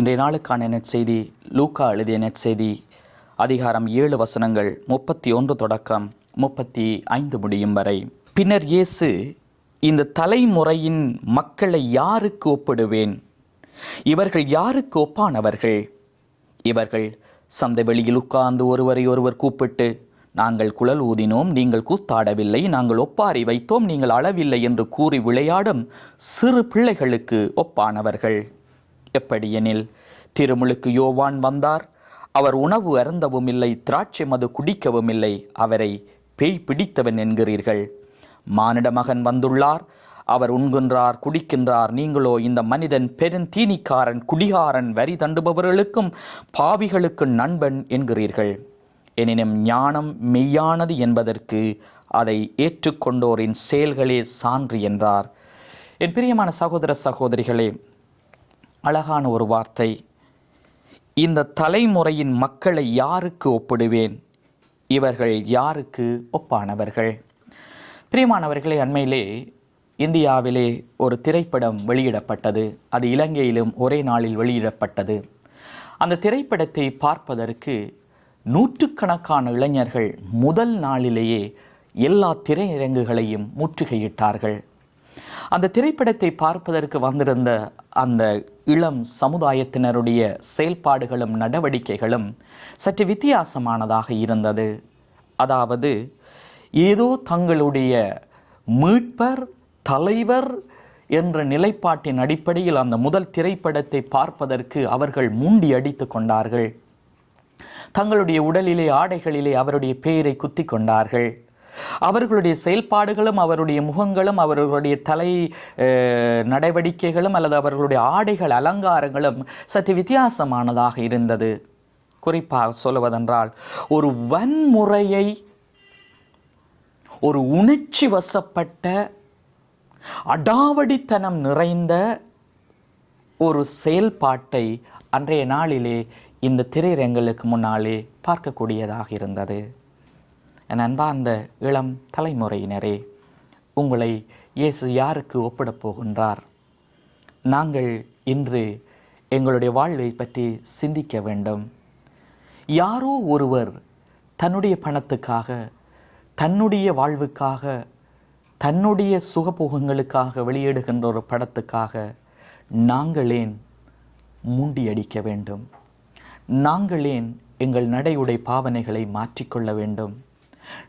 இன்றைய நாளுக்கான நெற்செய்தி லூக்கா எழுதிய நெற்செய்தி அதிகாரம் ஏழு வசனங்கள் முப்பத்தி ஒன்று தொடக்கம் முப்பத்தி ஐந்து முடியும் வரை. பின்னர் இயேசு இந்த தலைமுறையின் மக்களை யாருக்கு ஒப்பிடுவேன்? இவர்கள் யாருக்கு ஒப்பானவர்கள்? இவர்கள் சந்தை வெளியில் உட்கார்ந்து ஒருவரை ஒருவர் கூப்பிட்டு நாங்கள் குழல் ஊதினோம் நீங்கள் கூத்தாடவில்லை நாங்கள் ஒப்பாரி வைத்தோம் நீங்கள் அளவில்லை என்று கூறி விளையாடும் சிறு பிள்ளைகளுக்கு ஒப்பானவர்கள். எப்படியெனில் திருமுழுக்கு யோவான் வந்தார். அவர் உணவு அருந்தவும் இல்லை திராட்சை மது குடிக்கவும் இல்லை. அவரை பேய் பிடித்தவன் என்கிறீர்கள். மானிட மகன் வந்துள்ளார். அவர் உண்கின்றார் குடிக்கின்றார். நீங்களோ இந்த மனிதன் பெருந்தீனிக்காரன் குடிகாரன் வரி தண்டுபவர்களுக்கும் பாவிகளுக்கும் நண்பன் என்கிறீர்கள். எனினும் ஞானம் மெய்யானது என்பதற்கு அதை ஏற்றுக்கொண்டோரின் செயல்களே சான்று என்றார். என் பிரியமான சகோதர சகோதரிகளே அழகான ஒரு வார்த்தை. இந்த தலைமுறையின் மக்களை யாருக்கு ஒப்பிடுவேன்? இவர்கள் யாருக்கு ஒப்பானவர்கள்? பிரியமானவர்களே அண்மையிலே இந்தியாவிலே ஒரு திரைப்படம் வெளியிடப்பட்டது. அது இலங்கையிலும் ஒரே நாளில் வெளியிடப்பட்டது. அந்த திரைப்படத்தை பார்ப்பதற்கு நூற்றுக்கணக்கான இளைஞர்கள் முதல் நாளிலேயே எல்லா திரையரங்குகளையும் முற்றுகையிட்டார்கள். அந்த திரைப்படத்தை பார்ப்பதற்கு வந்திருந்த அந்த இளம் சமுதாயத்தினருடைய செயல்பாடுகளும் நடவடிக்கைகளும் சற்று வித்தியாசமானதாக இருந்தது. அதாவது ஏதோ தங்களுடைய மீட்பர் தலைவர் என்ற நிலைப்பாட்டின் அடிப்படையில் அந்த முதல் திரைப்படத்தை பார்ப்பதற்கு அவர்கள் மூண்டி அடித்து கொண்டார்கள். தங்களுடைய உடலிலே ஆடைகளிலே அவருடைய பெயரை குத்தி கொண்டார்கள். அவர்களுடைய செயல்பாடுகளும் அவருடைய முகங்களும் அவர்களுடைய தலை நடவடிக்கைகளும் அல்லது அவர்களுடைய ஆடைகள் அலங்காரங்களும் சற்று வித்தியாசமானதாக இருந்தது. குறிப்பாக சொல்லுவதென்றால் ஒரு வன்முறையை ஒரு உணர்ச்சி வசப்பட்ட அடாவடித்தனம் நிறைந்த ஒரு செயல்பாட்டை அன்றைய நாளிலே இந்த திரையரங்களுக்கு முன்னாலே பார்க்கக்கூடியதாக இருந்தது. என் அன்பார்ந்த இளம் தலைமுறையினரே உங்களை இயேசு யாருக்கு ஒப்பிடப் போகின்றார்? நாங்கள் இன்று எங்களுடைய வாழ்வை பற்றி சிந்திக்க வேண்டும். யாரோ ஒருவர் தன்னுடைய பணத்துக்காக தன்னுடைய வாழ்வுக்காக தன்னுடைய சுகபோகங்களுக்காக வெளியிடுகின்ற ஒரு படத்துக்காக நாங்களேன் மூண்டியடிக்க வேண்டும். நாங்களேன் எங்கள் நடையுடை பாவனைகளை மாற்றிக்கொள்ள வேண்டும்.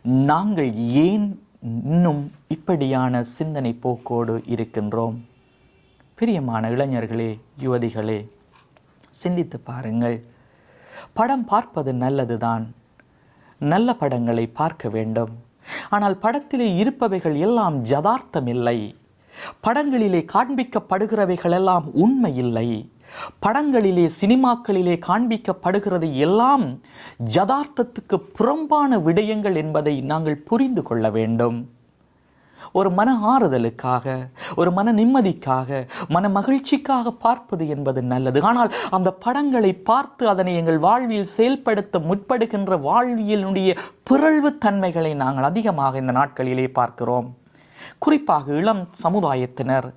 நாங்கள் ஏன் இன்னும் இப்படியான சிந்தனை போக்கோடு இருக்கின்றோம்? பிரியமான இளைஞர்களே யுவதிகளே சிந்தித்து பாருங்கள். படம் பார்ப்பது நல்லதுதான். நல்ல படங்களை பார்க்க வேண்டும். ஆனால் படத்திலே இருப்பவைகள் எல்லாம் யதார்த்தம் இல்லை படங்களிலே காண்பிக்கப்படுகிறவைகள் எல்லாம் உண்மை இல்லை படங்களிலே சினிமாக்களிலே காண்பிக்கப்படுகிறது எல்லாம் யதார்த்தத்துக்கு புறம்பான விடயங்கள் என்பதை நாங்கள் புரிந்து கொள்ள வேண்டும். ஒரு மன ஆறுதலுக்காக ஒரு மன நிம்மதிக்காக மன மகிழ்ச்சிக்காக பார்ப்பது என்பது நல்லது. ஆனால் அந்த படங்களை பார்த்து அதனை எங்கள் வாழ்வில் செயல்படுத்த முற்படுகின்ற வாழ்வியலுடைய பிறழ்வு தன்மைகளை நாங்கள் அதிகமாக இந்த நாட்களிலே பார்க்கிறோம். குறிப்பாக இளம் சமுதாயத்தினர்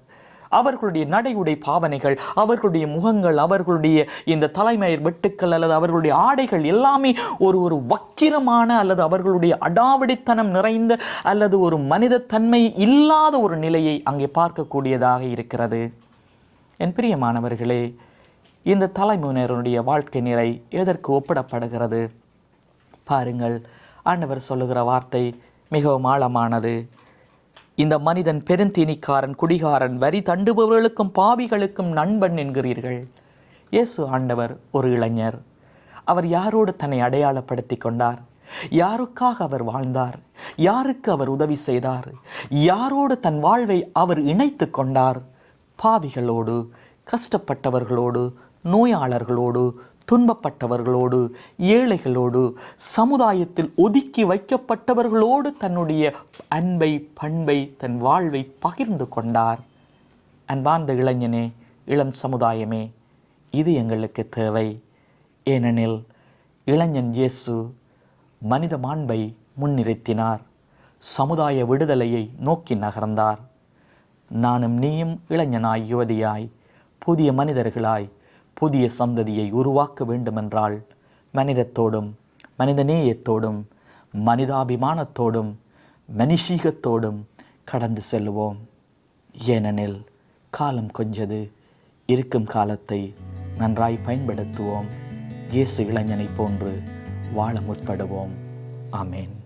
அவர்களுடைய நடையுடை பாவனைகள் அவர்களுடைய முகங்கள் அவர்களுடைய இந்த தலைமையர் வெட்டுக்கள் அல்லது அவர்களுடைய ஆடைகள் எல்லாமே ஒரு ஒரு வக்கிரமான அல்லது அவர்களுடைய அடாவடித்தனம் நிறைந்த அல்லது ஒரு மனிதத்தன்மை இல்லாத ஒரு நிலையை அங்கே பார்க்கக்கூடியதாக இருக்கிறது. என் பிரியமானவர்களே இந்த தலைமுறையினருடைய வாழ்க்கை நிலை எதற்கு ஒப்பிடப்படுகிறது? பாருங்கள் ஆண்டவர் சொல்லுகிற வார்த்தை மிகவும் ஆழமானது. இந்த மனிதன் பெருந்தீனிக்காரன் குடிகாரன் வரி தண்டுபவர்களுக்கும் பாவிகளுக்கும் நண்பன் என்கிறீர்கள். இயேசு ஆண்டவர் ஒரு இளைஞர். அவர் யாரோடு தன்னை அடையாளப்படுத்தி கொண்டார்? யாருக்காக அவர் வாழ்ந்தார்? யாருக்கு அவர் உதவி செய்தார்? யாரோடு தன் வாழ்வை அவர் இணைத்து கொண்டார்? பாவிகளோடு கஷ்டப்பட்டவர்களோடு நோயாளர்களோடு துன்பப்பட்டவர்களோடு ஏழைகளோடு சமுதாயத்தில் ஒதுக்கி வைக்கப்பட்டவர்களோடு தன்னுடைய அன்பை பண்பை தன் வாழ்வை பகிர்ந்து கொண்டார். அன்பார்ந்த இளைஞனே இளம் சமுதாயமே இது எங்களுக்கு தேவை. ஏனெனில் இளைஞன் இயேசு மனித மாண்பை முன்னிறுத்தினார். சமுதாய விடுதலையை நோக்கி நகர்ந்தார். நானும் நீயும் இளைஞனாய் யுவதியாய் புதிய மனிதர்களாய் புதிய சந்ததியை உருவாக்க வேண்டுமென்றால் மனிதத்தோடும் மனிதநேயத்தோடும் மனிதாபிமானத்தோடும் மனுஷீகத்தோடும் கடந்து செல்லுவோம் ஏனெனில் காலம் கொஞ்சது இருக்கும் காலத்தை நன்றாய் பயன்படுத்துவோம். இயேசு இளைஞனைப் போன்று வாழ முற்படுவோம். ஆமேன்.